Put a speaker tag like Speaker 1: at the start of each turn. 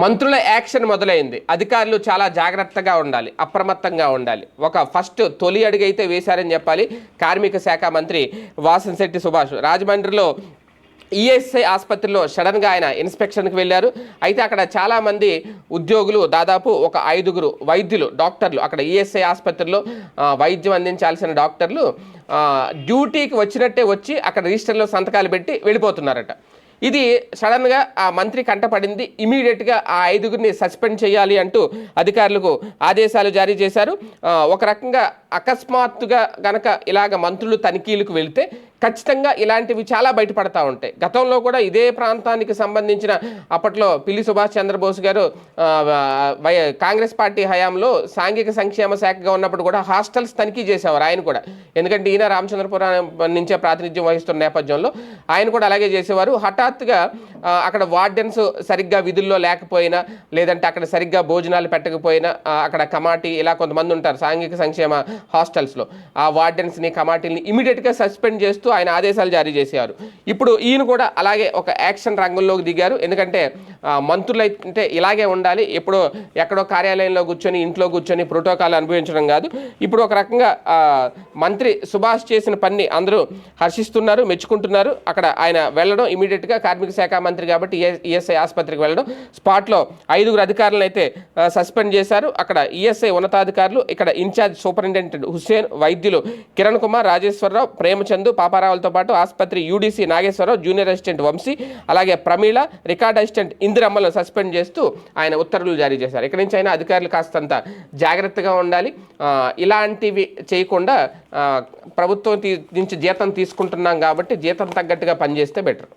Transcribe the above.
Speaker 1: మంత్రుల యాక్షన్ మొదలైంది. అధికారులు చాలా జాగ్రత్తగా ఉండాలి అప్రమత్తంగా ఉండాలి. ఒక ఫస్ట్ తొలి అడుగు అయితే వేశారని చెప్పాలి. కార్మిక శాఖ మంత్రి వాసన్శెట్టి సుభాష్. రాజమండ్రిలో ఈఎస్ఐ ఆసుపత్రిలో సడన్గా ఆయన ఇన్స్పెక్షన్కి వెళ్ళారు. అయితే అక్కడ చాలామంది ఉద్యోగులు దాదాపు ఒక ఐదుగురు వైద్యులు డాక్టర్లు అక్కడ ఈఎస్ఐ ఆసుపత్రిలో వైద్యం అందించాల్సిన డాక్టర్లు డ్యూటీకి వచ్చినట్టే వచ్చి అక్కడ రిజిస్టర్లో సంతకాలు పెట్టి వెళ్ళిపోతున్నారట. ఇది సడన్గా ఆ మంత్రి కంటపడింది ఇమీడియట్గా ఆ ఐదుగురిని సస్పెండ్ చేయాలి అంటూ అధికారులకు ఆదేశాలు జారీ చేశారు. ఒక రకంగా అకస్మాత్తుగా గనక ఇలాగ మంత్రులు తనిఖీలకు వెళితే ఖచ్చితంగా ఇలాంటివి చాలా బయటపడతా ఉంటాయి. గతంలో కూడా ఇదే ప్రాంతానికి సంబంధించిన అప్పట్లో పిల్లి సుభాష్ చంద్రబోస్ గారు వై- కాంగ్రెస్ పార్టీ హయాంలో సాంఘిక సంక్షేమ శాఖగా ఉన్నప్పుడు కూడా హాస్టల్స్ తనిఖీ చేసేవారు ఆయన కూడా. ఎందుకంటే ఈయన రామచంద్రపురం నుంచే ప్రాతినిధ్యం వహిస్తున్న నేపథ్యంలో ఆయన కూడా అలాగే చేసేవారు. హఠాత్తుగా అక్కడ వార్డెన్స్ సరిగ్గా విధుల్లో లేకపోయినా లేదంటే అక్కడ సరిగ్గా భోజనాలు పెట్టకపోయినా అక్కడ కమాటీ ఇలా కొంతమంది ఉంటారు సాంఘిక సంక్షేమ హాస్టల్స్లో. ఆ వార్డెన్స్ని కమాటీని ఇమీడియట్గా సస్పెండ్ చేస్తూ ఆయన ఆదేశాలు జారీ చేశారు. ఇప్పుడు ఈయన కూడా అలాగే ఒక యాక్షన్ రంగంలోకి దిగారు. ఎందుకంటే మంత్రులు అయితే ఇలాగే ఉండాలి. ఎప్పుడో ఎక్కడో కార్యాలయంలో కూర్చొని ఇంట్లో కూర్చొని ప్రోటోకాల్ అనుభవించడం కాదు. ఇప్పుడు ఒక రకంగా మంత్రి సుభాష్ చేసిన పని అందరూ హర్షిస్తున్నారు మెచ్చుకుంటున్నారు. అక్కడ ఆయన వెళ్ళడం ఇమీడియట్గా కార్మిక శాఖ మంత్రి కాబట్టి ఈఎస్ఐ ఆసుపత్రికి వెళ్ళడం. స్పాట్లో ఐదుగురు అధికారులను అయితే సస్పెండ్ చేశారు. అక్కడ ఈఎస్ఐ ఉన్నతాధికారులు ఇక్కడ ఇన్ఛార్జ్ సూపరింటెండెంట్ హుస్సేన్ వైద్యులు కిరణ్ కుమార్ రాజేశ్వరరావు ప్రేమచంద్ పాపారావులతో పాటు ఆసుపత్రి UDC Nageswararao junior assistant Vamsi అలాగే ప్రమీళ రికార్డ్ అసిస్టెంట్ ఇందిరమ్మలను సస్పెండ్ చేస్తూ ఆయన ఉత్తర్వులు జారీ చేశారు. ఇక్కడి నుంచి అయినా అధికారులు కాస్తంత జాగ్రత్తగా ఉండాలి. ఇలాంటివి చేయకుండా ప్రభుత్వం నుంచి జీతం తీసుకుంటున్నాం కాబట్టి జీతం తగ్గట్టుగా పనిచేస్తే బెటర్.